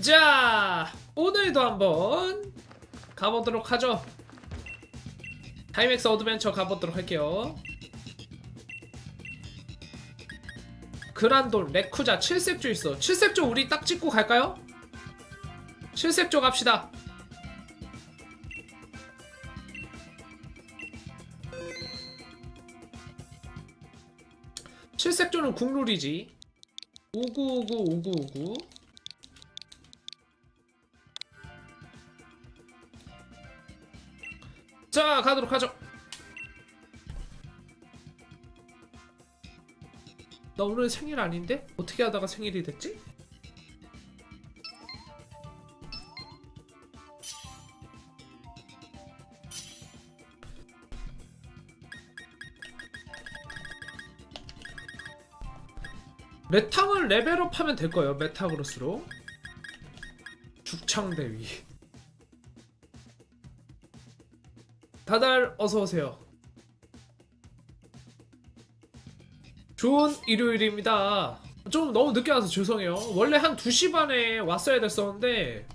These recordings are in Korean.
자 오늘도 한번 가보도록 하죠. 타이맥스 어드벤처 가보도록 할게요. 그란돈 레쿠자 7색조 있어. 7색조 우리 딱 찍고 갈까요? 7색조 갑시다. 칠색조는 국룰이지. 5959 5959 자 가도록 하죠 나 오늘 생일 아닌데? 어떻게 하다가 생일이 됐지? 메탕을 레벨업하면 될 거예요 메타그로스로 죽창대위 다들 어서 오세요. 좋은 일요일입니다. 좀 너무 늦게 와서 죄송해요. 원래 한 2시 반에 왔어야 됐었는데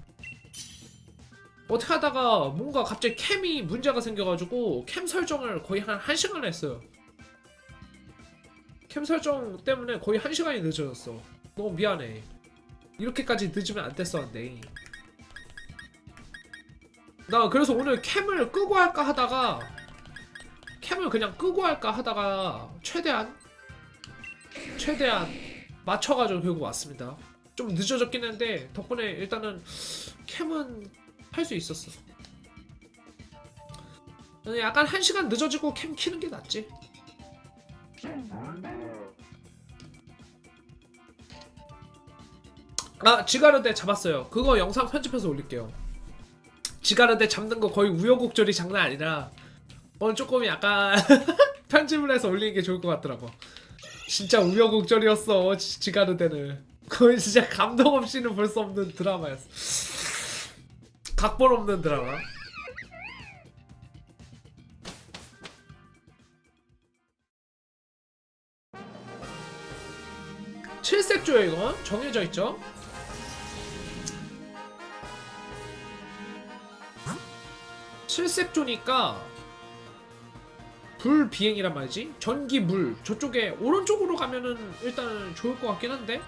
어떻게 하다가 뭔가 갑자기 캠이 문제가 생겨가지고 캠 설정을 거의 한 1시간 했어요. 캠 설정 때문에 거의 1시간이 늦어졌어. 너무 미안해. 이렇게까지 늦으면 안 됐었는데. 나 그래서 오늘 캠을 끄고 할까 하다가 캠을 그냥 끄고 할까 하다가 최대한 최대한 맞춰가지고 결국 왔습니다. 좀 늦어졌긴 했는데 덕분에 일단은 캠은 할 수 있었어. 약간 한 시간 늦어지고 캠 키는 게 낫지. 아 지가르데 잡았어요. 그거 영상 편집해서 올릴게요. 지가르데 잡는 거 거의 우여곡절이 장난 아니라 오늘 조금 약간 편집을 해서 올리는 게 좋을 것 같더라고. 진짜 우여곡절이었어 지- 지가르데는 거의 진짜 감동 없이는 볼 수 없는 드라마였어. 각본 없는 드라마. 칠색조예요 이건 정해져 있죠. 칠색조니까 불 비행이란 말이지 전기 물 저쪽에 오른쪽으로 가면은 일단 좋을 것 같긴 한데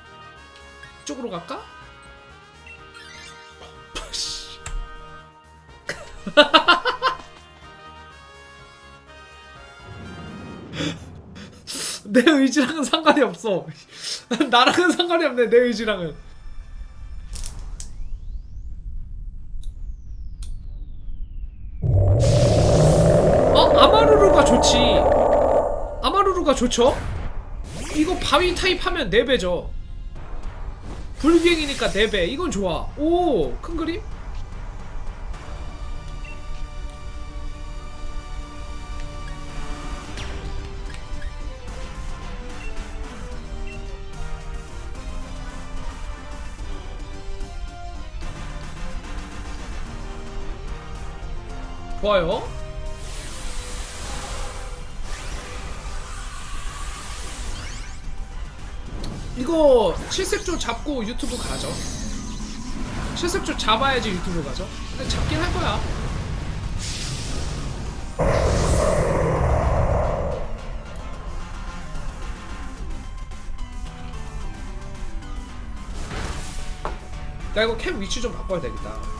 이쪽으로 갈까? 씨. 내 의지랑은 상관이 없어 나랑은 상관이 없네 내 의지랑은 좋지. 아마루루가 좋죠? 이거 바위 타입 하면 4배죠. 불비행이니까 4배. 이건 좋아. 오 큰 그림? 좋아요 이거 칠색조 잡고 유튜브 가죠. 칠색조 잡아야지 유튜브 가죠. 근데 잡긴 할 거야. 나 이거 캠 위치 좀 바꿔야 되겠다.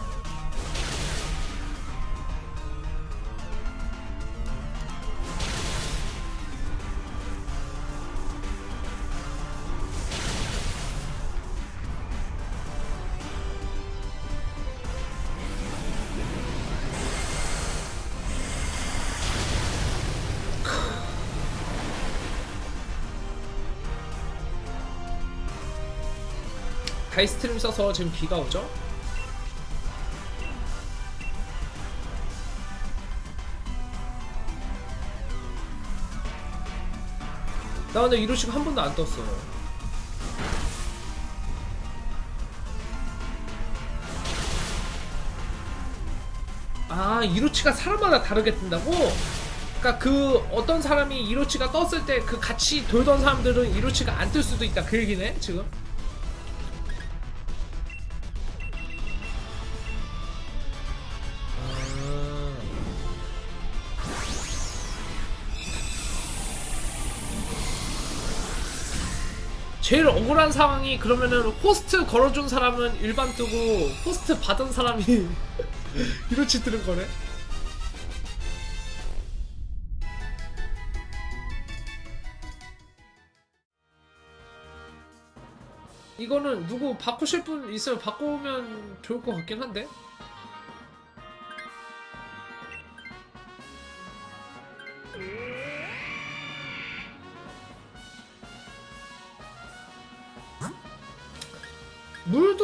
다이스트림 써서 지금 비가 오죠? 나 근데 이로식 한 번도 안 떴어. 아 이로치가 사람마다 다르게 뜬다고? 그러니까 그 어떤 사람이 이로치가 떴을 때 그 같이 돌던 사람들은 이로치가 안 뜰 수도 있다 그 얘기네 지금 제일 억울한 상황이 그러면은 호스트 걸어준 사람은 일반 뜨고 호스트 받은 사람이 이렇게 뜨는 거네. 이거는 누구 바꾸실 분 있으면 바꾸면 좋을 것 같긴 한데.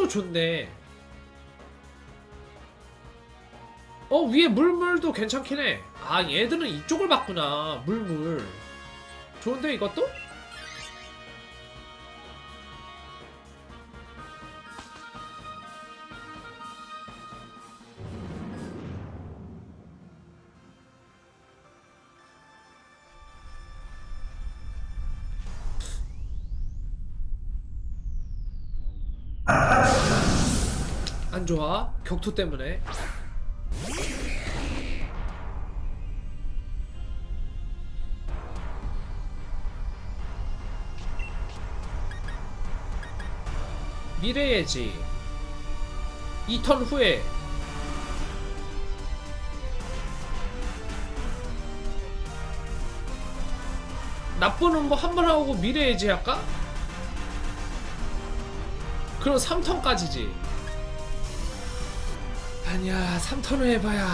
물도 좋네. 어 위에 물물도 괜찮긴 해. 아 얘들은 이쪽을 봤구나. 물물. 좋은데 이것도? 안 좋아. 격투 때문에. 미래의 지 2턴 후에 나쁜 뭐한번 하고 미래의 지 할까? 그럼 3턴까지지 아니야 3턴을 해봐야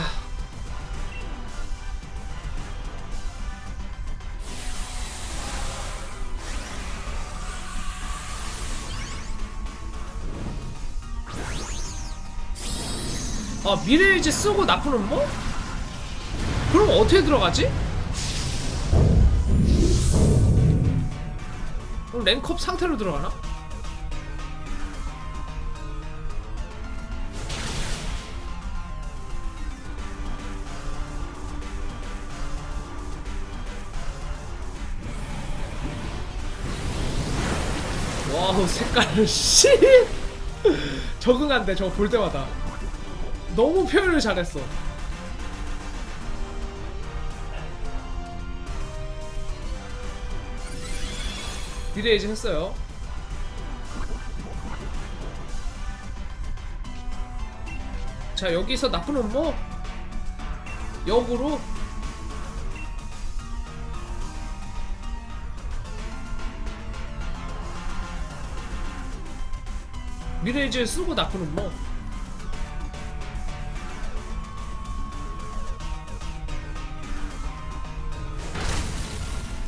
아 미래일지 쓰고 나쁜 음모? 그럼 어떻게 들어가지? 그럼 랭컵 상태로 들어가나? 와우 색깔 씨. 적응 안돼 저거 볼 때마다. 너무 표현을 잘했어. 미래에이지 했어요. 자 여기서 나쁜 음모 역으로 미래에이지를 쓰고 나쁜 음모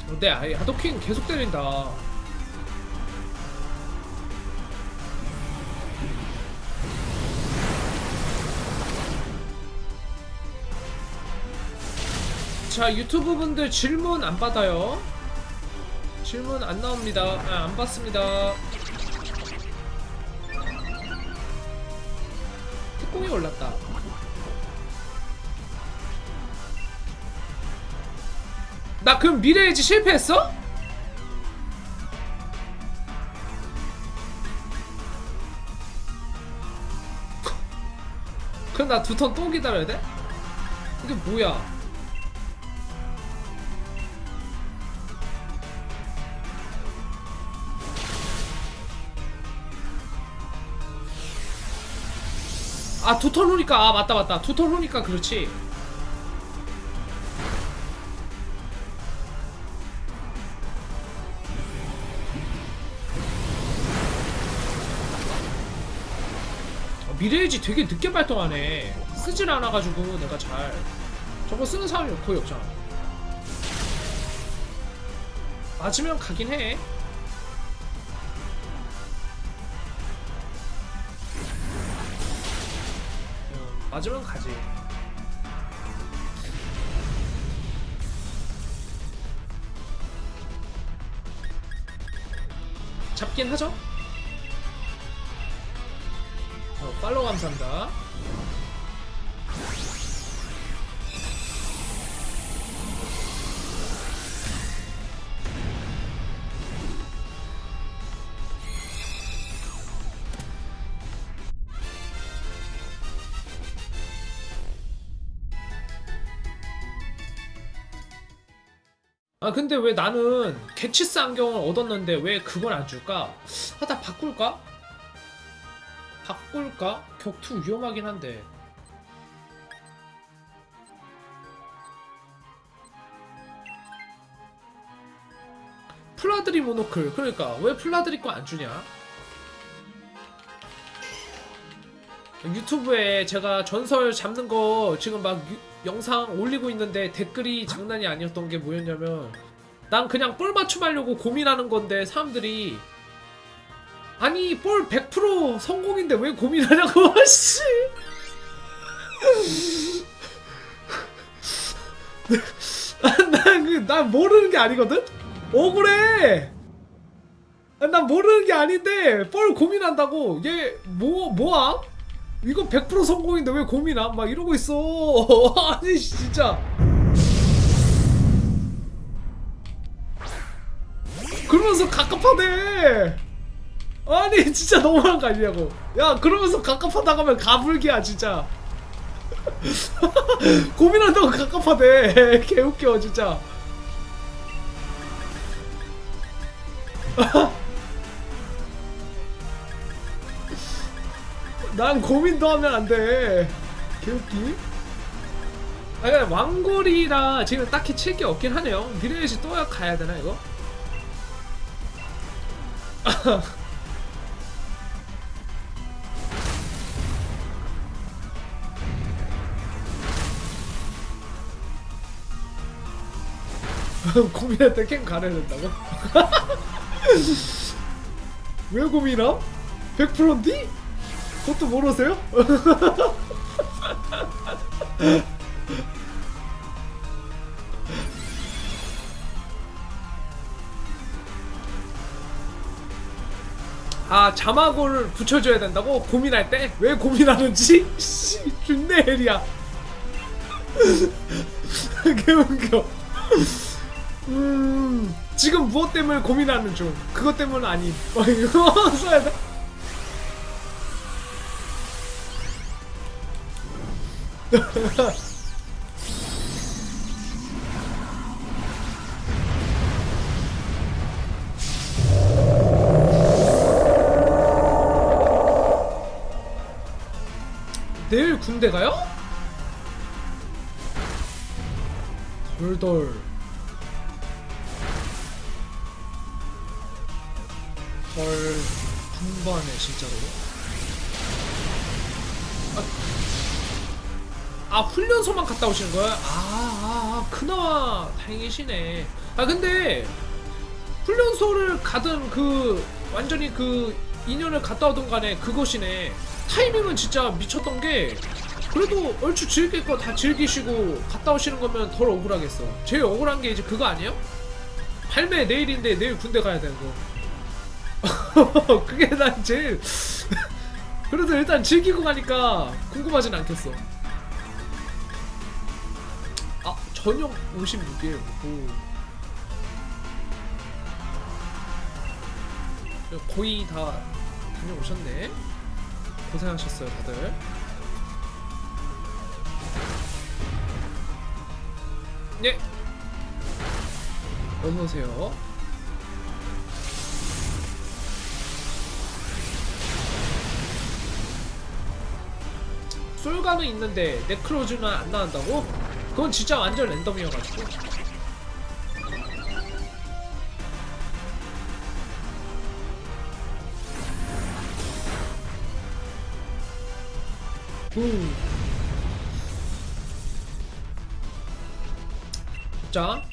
근데 아예 하도킹 계속 때린다. 자 유튜브 분들 질문 안 받아요. 질문 안 나옵니다. 아, 안 받습니다. 올랐다. 나 그럼 미래의지 실패했어? 그럼 나 두 턴 또 기다려야 돼? 이게 뭐야? 아 두턴 후니까 아 맞다 맞다 두턴 후니까 그렇지 아, 미래의지 되게 늦게 발동하네. 쓰질 않아가지고 내가 잘 저거 쓰는 사람이 거의 없잖아. 맞으면 가긴 해. 맞으면 가지. 잡긴 하죠? 어, 팔로우 감사합니다. 아 근데 왜 나는 개치스 안경을 얻었는데 왜 그걸 안 줄까? 아 나 바꿀까? 바꿀까? 격투 위험하긴 한데 플라드리 모노클 그러니까 왜 플라드리 거 안 주냐? 유튜브에 제가 전설 잡는 거 지금 막 유- 영상 올리고 있는데 댓글이 장난이 아니었던 게 뭐였냐면 난 그냥 볼 맞춤하려고 고민하는 건데 사람들이 아니 볼 100% 성공인데 왜 고민하냐고 씨. 난그 난 모르는 게 아니거든. 억울해. 아, 난 모르는 게 아닌데 볼 고민한다고 얘 뭐 뭐야? 이거 100% 성공인데 왜 고민함? 막 이러고 있어. 아니 진짜. 그러면서 갑갑하대. 아니 진짜 너무한 거 아니냐고. 야 그러면서 갑갑하다 가면 가불기야 진짜. 고민한다고 갑갑하대. 개웃겨 진짜. 난 고민도 하면 안 돼. 개웃기? 아, 그냥 왕골이라 지금 딱히 칠 게 없긴 하네요. 미래의시 또 가야 되나 이거? 고민할 때 캠 가려야 된다고? 왜 고민함? 100%인디? 그것도 모르세요? 아 자막을 붙여줘야 된다고? 고민할 때? 왜 고민하는지? 씨 준내 헬이야 개웃겨 음 지금 무엇 때문에 고민하는 중 그것 때문은 아님 어, 이거 써야 돼? 내일 군대 가요? 덜덜 아, 아 훈련소만 갔다 오시는 거야? 아, 아, 아 그나마 다행이시네. 아 근데 훈련소를 가든 그 완전히 그 2년을 갔다 오던 간에 그것이네. 타이밍은 진짜 미쳤던 게 그래도 얼추 즐길 거 다 즐기시고 갔다 오시는 거면 덜 억울하겠어. 제일 억울한 게 이제 그거 아니에요? 발매 내일인데 내일 군대 가야 되는 거. 그게 난 제일 그래도 일단 즐기고 가니까 궁금하진 않겠어 전용 56이에요. 오. 거의 다 다녀오셨네. 고생하셨어요 다들. 네. 어서 오세요. 솔가는 있는데 네크로즈는 안 나온다고? 그건 진짜 완전 랜덤이어가지고 음. 자.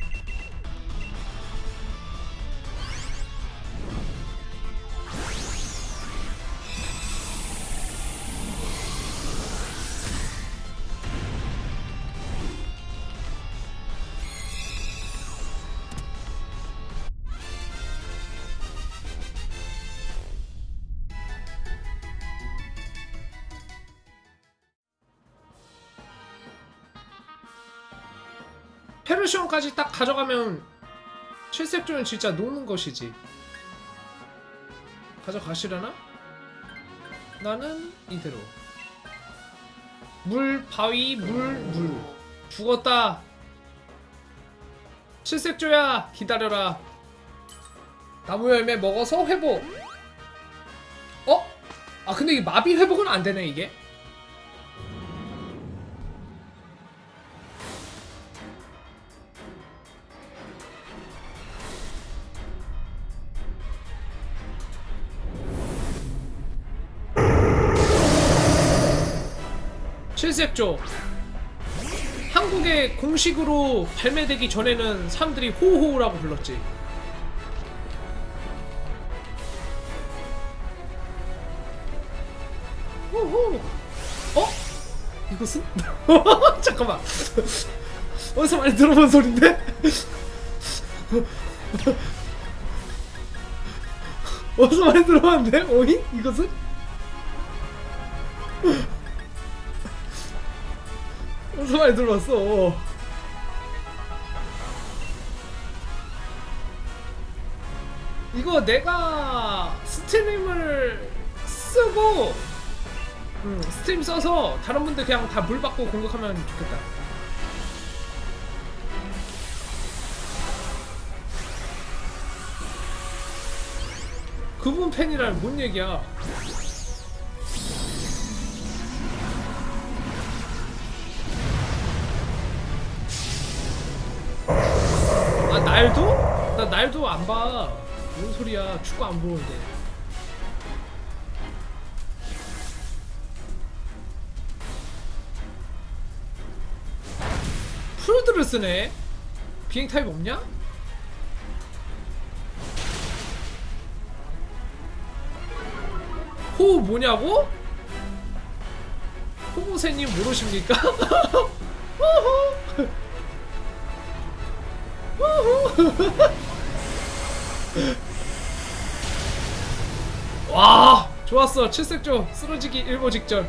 페르시온까지 딱 가져가면 칠색조는 진짜 녹는 것이지. 가져가시려나? 나는 이대로. 물, 바위, 물, 물. 죽었다. 칠색조야 기다려라 나무 열매 먹어서 회복 어? 아 근데 이 마비 회복은 안 되네 이게 칠색조 한국에 공식으로 발매되기 전에는 사람들이 호호라고 불렀지. 호호. 어? 이것은? 잠깐만. 어디서 많이 들어본 소린데? 어디서 많이 들어봤는데? 어이? 이것은? 어디서 많이 들어봤어? 이거 내가 스트림을 쓰고 음, 스트림 써서 다른 분들 그냥 다 물 받고 공격하면 좋겠다. 그분 팬이란 뭔 얘기야? 날도? 나 날도 안 봐. 뭔 소리야? 축구 안 보는데. 프로드를 쓰네. 비행 타입 없냐? 호 뭐냐고? 호보세님 모르십니까? 호호. 와 좋았어. 칠색조 쓰러지기 일보 직전.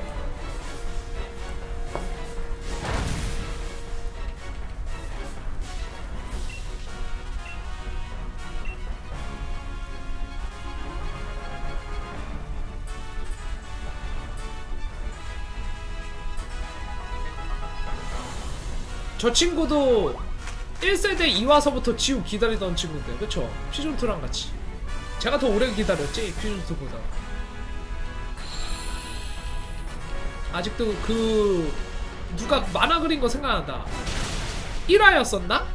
저 친구도 1세대 2와서부터 지우 기다리던 친구인데 그쵸? 피존2랑 같이. 제가 더 오래 기다렸지 피존2보다. 아직도 그 누가 만화 그린 거 생각난다. 1화였었나?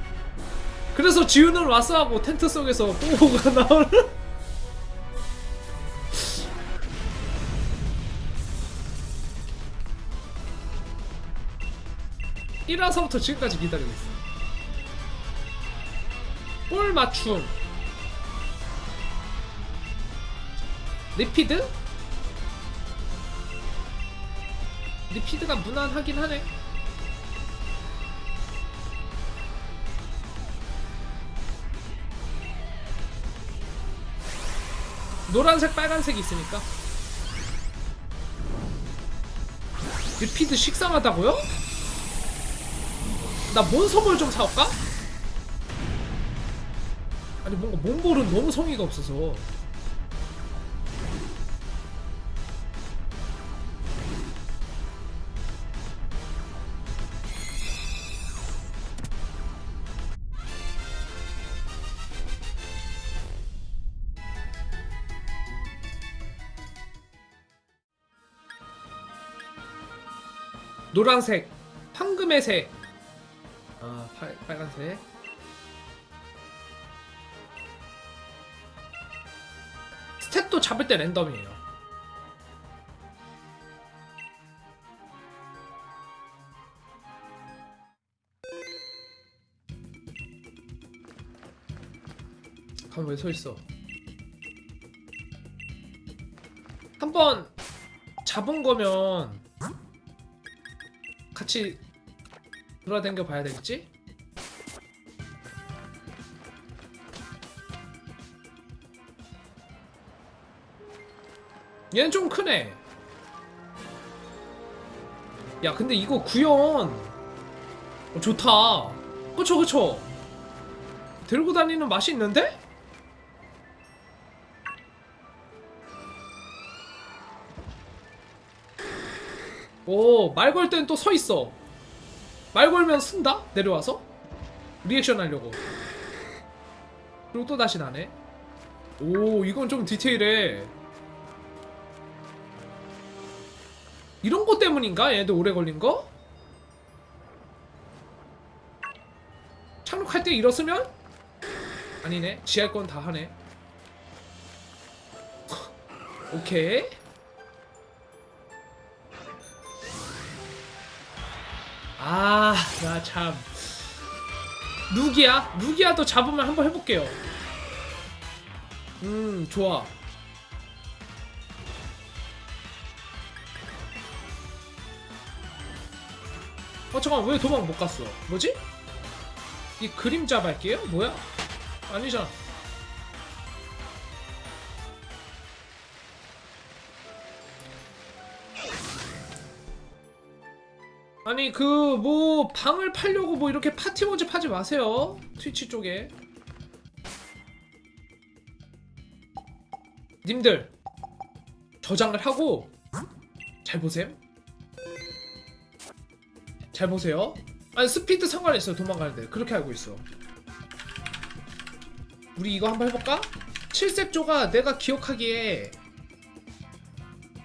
그래서 지우는 왔어 하고 텐트 속에서 뽀뽀가 나오는. 1화서부터 지금까지 기다리고 있어 볼 맞춤 리피드? 리피드가 무난하긴 하네 노란색 빨간색이 있으니까 리피드 식상하다고요? 나 몬서볼 좀 사올까? 아니 뭔가 몽골은 너무 성의가 없어서 노란색 황금의 색 아, 빨, 빨간색. 스탯도 잡을 때 랜덤이에요. 가만 왜서 있어? 한 번 잡은 거면 같이 돌아다녀 봐야 되겠지? 얘는 좀 크네. 야, 근데 이거 구현 어, 좋다. 그쵸, 그쵸. 들고 다니는 맛이 있는데? 오, 말 걸 땐 또 서 있어. 말 걸면 쓴다? 내려와서? 리액션 하려고. 그리고 또 다시 나네 오 이건 좀 디테일해 이런 거 때문인가? 얘들 오래 걸린 거? 착륙할 때 일었으면? 아니네 건다 하네 오케이 아, 나 참. 루기야? 루기야도 잡으면 한번 해볼게요. 음, 좋아. 어, 잠깐, 왜 도망 못 갔어? 뭐지? 이 그림자 발게요? 뭐야? 아니잖아. 아니 그 뭐 방을 팔려고 뭐 이렇게 파티 모집 하지 마세요 트위치 쪽에 님들 저장을 하고 잘 보셈 잘 보세요 아니 스피드 상관없어요 도망가는데 그렇게 알고 있어 우리 이거 한번 해볼까? 칠색조가 내가 기억하기에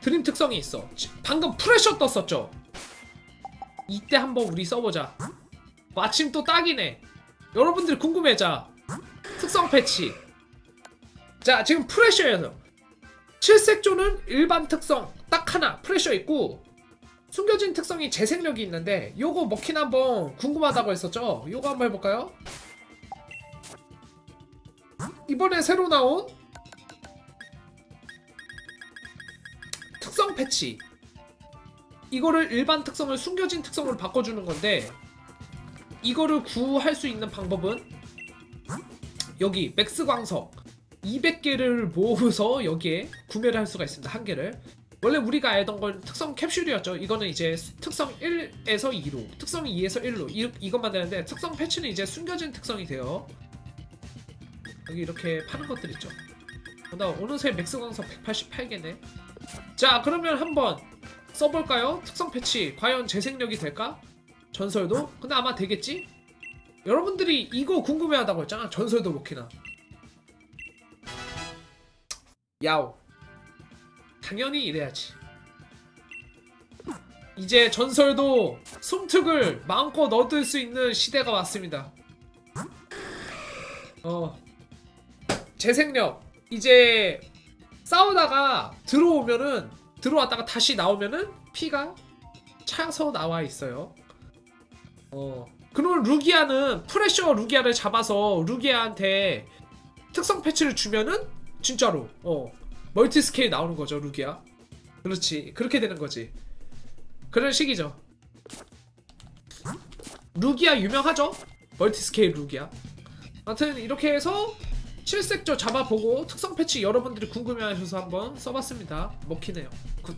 드림 특성이 있어 지- 방금 프레셔 떴었죠 이때 한번 우리 써보자. 마침 또 딱이네. 여러분들 궁금해자. 특성 패치. 자, 지금 프레셔에서 칠색조는 일반 특성 딱 하나 프레셔 있고 숨겨진 특성이 재생력이 있는데 요거 먹힌 한번 궁금하다고 했었죠? 요거 한번 해볼까요? 이번에 새로 나온 특성 패치 이거를 일반 특성을 숨겨진 특성으로 바꿔주는 건데 이거를 구할 수 있는 방법은 여기 맥스 광석 200개를 모으서 여기에 구매를 할 수가 있습니다 한 개를 원래 우리가 알던 건 특성 캡슐이었죠 이거는 이제 특성 1에서 2로 특성 2에서 1로 이, 이것만 되는데 특성 패치는 이제 숨겨진 특성이 돼요 여기 이렇게 파는 것들 있죠 어, 나 어느새 맥스 광석 188개네 자 그러면 한번 써볼까요? 특성 패치 과연 재생력이 될까? 전설도? 근데 아마 되겠지? 여러분들이 이거 궁금해하다고 했잖아 전설도 먹히나 야오 당연히 이래야지 이제 전설도 숨특을 마음껏 얻을 수 있는 시대가 왔습니다 어 재생력 이제 싸우다가 들어오면은 들어왔다가 다시 나오면은 피가 차서 나와 있어요. 어. 그러면 루기아는 프레셔 루기아를 잡아서 루기아한테 특성 패치를 주면은 진짜로 어 멀티 스케일 나오는 거죠 루기아. 그렇지 그렇게 되는 거지. 그런 식이죠. 루기아 유명하죠? 멀티 스케일 루기아. 아무튼 이렇게 해서 칠색조 잡아보고 특성 패치 여러분들이 궁금해하셔서 한번 써봤습니다. 먹히네요. 굿.